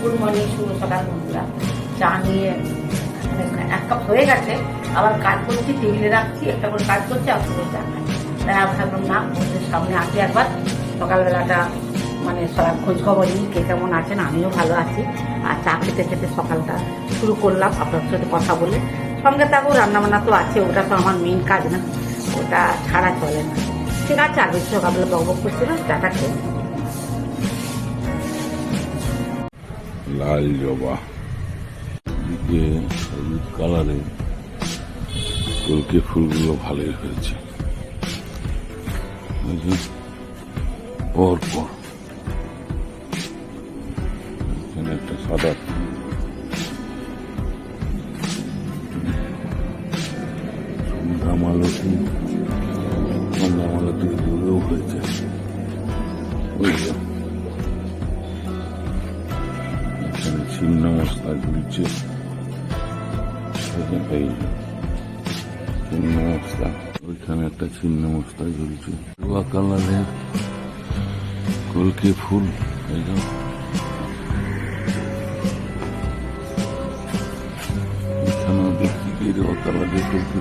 Good morning, শুভ সকাল বন্ধুরা। চা নিয়ে এক কাপ হয়ে গেছে। আবার কাজ করছি, টেবিলে রাখছি, একটা করে কাজ করছি, আর করে চা খাই। তাই আমি ভাবলাম না, বন্ধুদের সামনে আসি একবার। সকালবেলাটা মানে সবার খোঁজ খবর নিই কে কেমন আছেন, আমিও ভালো আছি। আর চা খেতে খেতে সকালটা শুরু করলাম আপনার সাথে কথা বলে। সঙ্গে থাকব রান্নাবান্না তো আছে, ওটা তো আমার মেন কাজ না। ওটা ছাড়া চলে না। ঠিক আছে বেশি সকালবেলা বকবক করছিল চাটা খেয়ে লাল জবা। দিকে হলুদ কালারে কলকে ফুলগুলো ভালোই হয়েছে। এই যে পর পর। এখানে একটা সাদা। সন্ধ্যা মালতী সন্ধ্যা মালতী দূরেও হয়েছে। ছিন্ন মশলা ঝুলছে ওইখানে একটা ছিন্ন ঝুলছে রোয়া কালারের কলকে ফুল এই যে এখানেও দেখছি কি রোয়া কালারের কলকে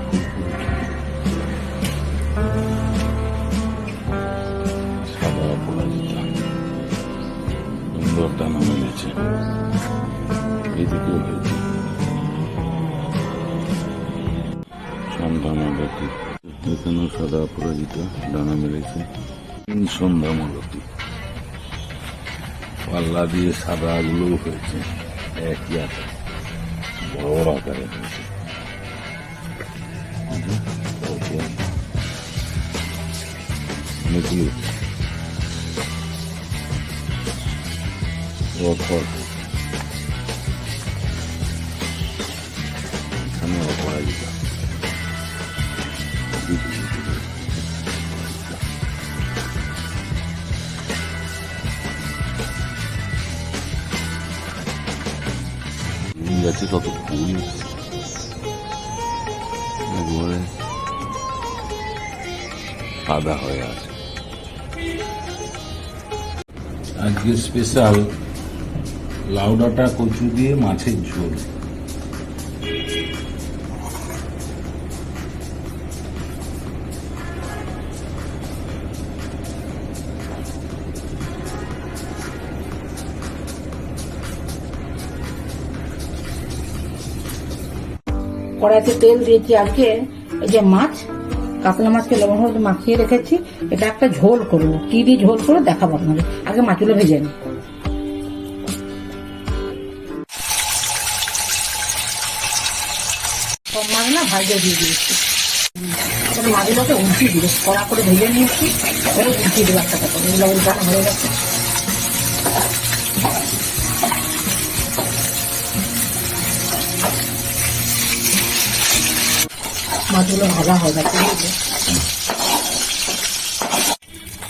সুন্দর দানা এদিকেও হয়েছে সন্ধ্যা এখানেও সাদা অপরাজিতা দানা মেলেছে তিন সন্ধ্যা পাল্লা দিয়ে সাদা হয়েছে। একই আকার। বড় বড় আকারে হয়েছে। এই যে, তারপর অনেকগুলো রথর এখানে অপরাজিতা ফুল গাছে কত ফুল একবারে সাদা হয়ে আছে স্পেশাল লাউডাটা কচু দিয়ে মাছের ঝোল। কড়াইতে তেল দিয়েছি আজকে। এই যে মাছ, কাতলা মাছকে লবণ হলুদ মাখিয়ে রেখেছি। এটা একটা ঝোল করব। কি দিয়ে ঝোল করব দেখাবো আপনাদের। আগে মাছগুলো ভেজে নিই। সব মাছ না ভাজে দিয়ে দিয়েছি। মাছগুলোকে উল্টিয়ে দিবে কড়া করে ভেজে নিয়েছি, এবার উল্টিয়ে দেবো একটা করে এগুলো উল্টানো হয়ে গেছে মাছগুলো ভাজা হয়ে গেছে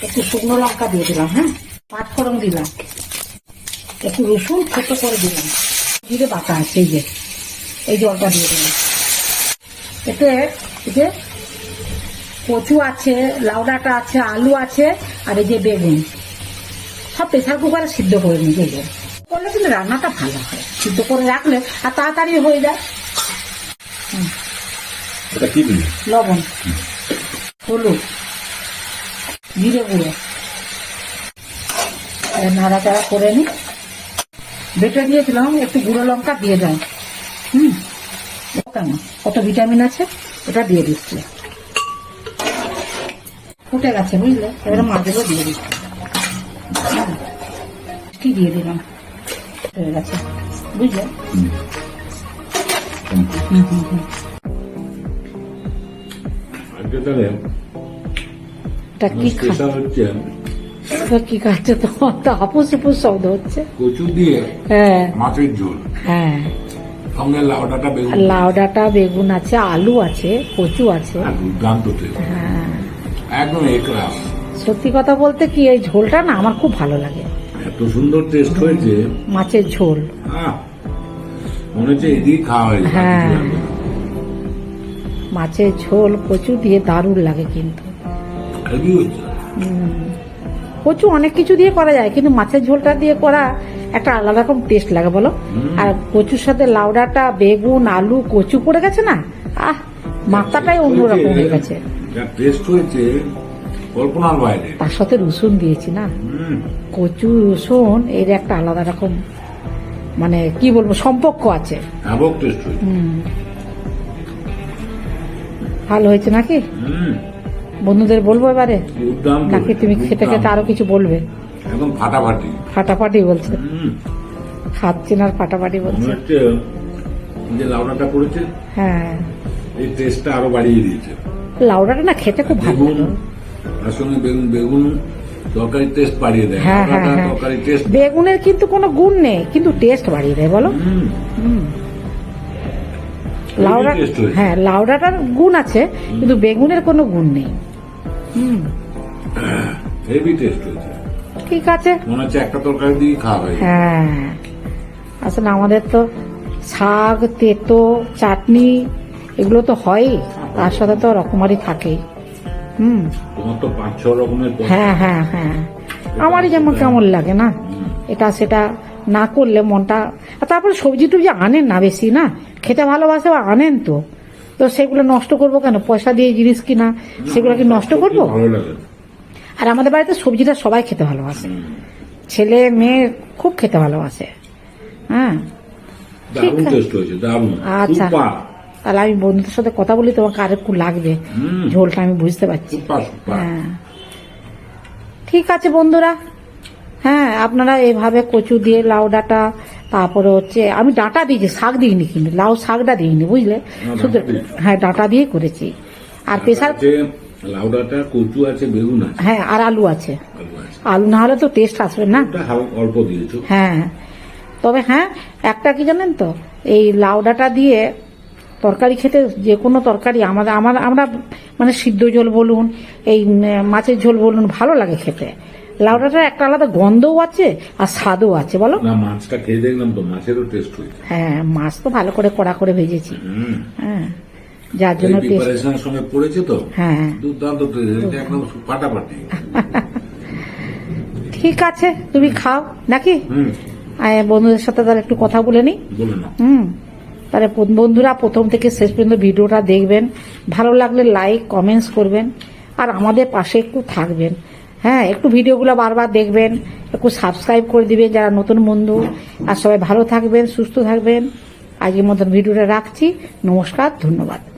একটু শুকনো লঙ্কা দিয়ে দিলাম হ্যাঁ? পাঁচ দিলাম। একটু রসুন ছোট করে দিলাম। জিরে বাটা আছে, এই যে, এই জলটা দিয়ে দিলাম। এতে এই যে কচু আছে লাউ ডাঁটা আছে আলু আছে আর এই যে বেগুন। সব প্রেসার কুকারে সিদ্ধ করে নিয়ে যাব করলে কিন্তু রান্নাটা ভালো হয়। সিদ্ধ করে রাখলে আর তাড়াতাড়ি হয়ে যায়। লবণ হলুদ জিরে গুঁড়ো। নাড়াচাড়া করে নি বেটে দিয়েছিলাম একটু গুঁড়ো লঙ্কা দিয়ে দাও হুম। কেন? কত ভিটামিন আছে? ওটা দিয়ে দিচ্ছি। ফুটে গেছে বুঝলে? এবারে মাছগুলো দিয়ে দিচ্ছি। কি দিয়ে দিলাম। হয়ে গেছে বুঝলে? হুম হুম হুম এটা কি হচ্ছে কি খাচ্ছে? তো তো হাপুস হুপুস শব্দ হচ্ছে। কচু দিয়ে হ্যাঁ। মাছের ঝোল। হ্যাঁ। সঙ্গে লাউডাটা বেগুন লাউ ডাঁটা বেগুন আছে আলু আছে কচু আছে। দুর্দান্ত হ্যাঁ। একদম সত্যি কথা বলতে কি এই ঝোলটা না আমার খুব ভালো লাগে। এত সুন্দর টেস্ট হয়েছে। মাছের ঝোল। মনে হচ্ছে এদিকে খাওয়া হয়ে যাবে। হ্যাঁ। মাছের ঝোল কচু দিয়ে দারুণ লাগে কিন্তু। হয়েছে? কচু অনেক কিছু দিয়ে করা যায় কিন্তু মাছের ঝোলটা দিয়ে করা একটা আলাদা রকম টেস্ট লাগে বলো। আর কচুর সাথে লাউডাটা বেগুন আলু কচু পড়ে গেছে না? আহ মাথাটাই অন্যরকম হয়ে গেছে। টেস্ট হয়েছে কল্পনার বাইরে। তার সাথে রসুন দিয়েছি না? কচু রসুন এর একটা আলাদা রকম মানে কি বলব সম্পর্ক আছে। ভালো হয়েছে নাকি? হুম। বন্ধুদের বলব এবারে? নাকি তুমি খেতে খেতে। আরও কিছু বলবে? একদম ফাটাফাটি। ফাটাফাটি বলছে। খাচ্ছি না ফাটাফাটি বলছে। হচ্ছে যে লাউডাটা করেছে হ্যাঁ। এই টেস্টটা আরও বাড়িয়ে দিয়েছে। লাউডাটা না খেতে খুব ভালো বেগুন তার সঙ্গে বেগুন বেগুন তরকারি টেস্ট বাড়িয়ে দেয়। হ্যাঁ হ্যাঁ হ্যাঁ। তরকারি টেস্ট বেগুনের কিন্তু কোনো গুণ নেই কিন্তু টেস্ট বাড়িয়ে দেয় বলো। লাউডা। হ্যাঁ লাউডাটার গুণ আছে কিন্তু বেগুনের কোনো গুণ নেই। হুম। হেভি টেস্ট হয়েছে। ঠিক আছে। মনে হচ্ছে একটা তরকারি দিয়ে খাওয়া হয়ে হ্যাঁ। আসলে আমাদের তো শাক তেতো চাটনি এগুলো তো হয়ই। তার সাথে তো রকমারি থাকেই। হুম। তোমার তো পাঁচ ছ রকমের হ্যাঁ হ্যাঁ হ্যাঁ। আমারই যেমন কেমন লাগে না। এটা সেটা না করলে মনটা আর তারপরে সবজি টুবজি আনেন না বেশি না? খেতে ভালোবাসে বা আনেন তো। তো সেগুলো নষ্ট করব কেন? পয়সা দিয়ে জিনিস কিনা সেগুলো কি নষ্ট করব? আর আমাদের বাড়িতে সবজিটা সবাই খেতে ভালোবাসে। ছেলে মেয়ে খুব খেতে ভালোবাসে। হ্যাঁ? আচ্ছা। তাহলে আমি বন্ধুদের সাথে কথা বলি তোমাকে আর একটু লাগবে। ঝোলটা আমি বুঝতে পারছি। হ্যাঁ। ঠিক আছে বন্ধুরা। হ্যাঁ আপনারা এভাবে কচু দিয়ে লাউ ডাঁটা তারপরে হচ্ছে আমি ডাঁটা দিয়েছি শাক দিইনি কিন্তু লাউ শাকটা দিইনি বুঝলে? শুধু হ্যাঁ ডাঁটা দিয়ে করেছি। আর প্রেশার আছে লাউডাটা কচু আছে বেগুন আছে। হ্যাঁ আর আলু আছে। আলু না হলে তো টেস্ট আসবে না। অল্প দিয়েছ। হ্যাঁ তবে হ্যাঁ একটা কি জানেন তো এই লাউডাটা দিয়ে তরকারি খেতে যে কোনো তরকারি আমাদের আমার আমরা মানে সিদ্ধ ঝোল বলুন এই মাছের ঝোল বলুন ভালো লাগে খেতে। লাউডাটার একটা আলাদা গন্ধও আছে আর স্বাদও আছে বলো? না মাছটা খেয়ে দেখলাম তো মাছেরও টেস্ট হয়েছে। হ্যাঁ মাছ তো ভালো করে কড়া করে ভেজেছি। হ্যাঁ যার জন্য প্রিপারেশনের সঙ্গে পড়েছে তো? হ্যাঁ। দুর্দান্ত একদম ঠিক আছে তুমি খাও নাকি? বন্ধুদের সাথে তাহলে একটু কথা বলে না? হুম। তাহলে বন্ধুরা প্রথম থেকে শেষ পর্যন্ত ভিডিওটা দেখবেন। ভালো লাগলে লাইক কমেন্টস করবেন। আর আমাদের পাশে একটু থাকবেন। হ্যাঁ একটু ভিডিওগুলো বারবার দেখবেন, একটু সাবস্ক্রাইব করে দিবেন যারা নতুন বন্ধু। আর সবাই ভালো থাকবেন, সুস্থ থাকবেন। আজকের মতন ভিডিওটা রাখছি। নমস্কার, ধন্যবাদ।